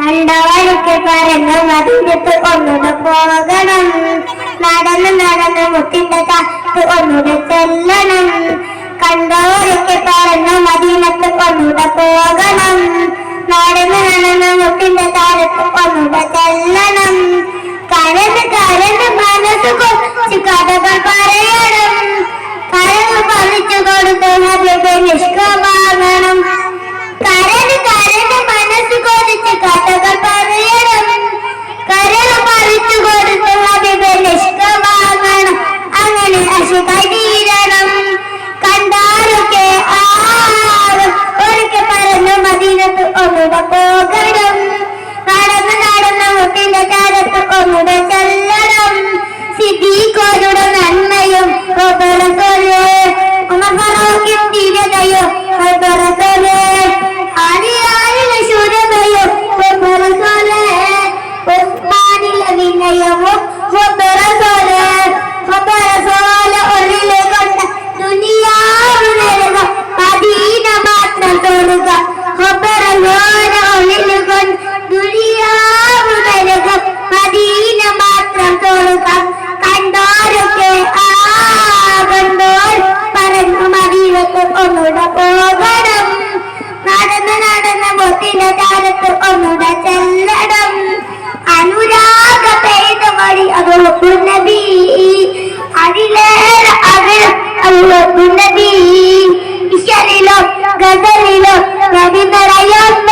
കണ്ടവഴക്ക് പരന്ന് മതിഞ്ഞിട്ട് ഒന്നുകൂടെ പോകണം. നടന്ന് നടന്ന് മുട്ടിന്റെ കാത്ത് ഒന്നുകൂടെ ചെല്ലണം. കണ്ടവഴക്ക് പരന്ന് മദീനത്ത് ഒന്നുകൂടെ പോകണം. നടന്ന് നടന്ന് മുട്ടിന്റെ കാലത്ത് ഒന്നുകൂടെ ചെല്ലണം. കരന്ന് കരന്ന് മനസ്സ് കൊച്ചു കഥകൾ പറയണം. കരന്ന് പറിച്ചു കൊടുത്ത് ഹബീബ് ലോകത്തിനതാരത്ത് ഒന്നുടെ ചെല്ലണം. അനുരാഗ പേദമടി അതോക്കു നബി. അതിലേറെ അകലം അതോക്കു നബി. ഇശലിലോ ഗസലിലോ നബി നിറയുന്ന.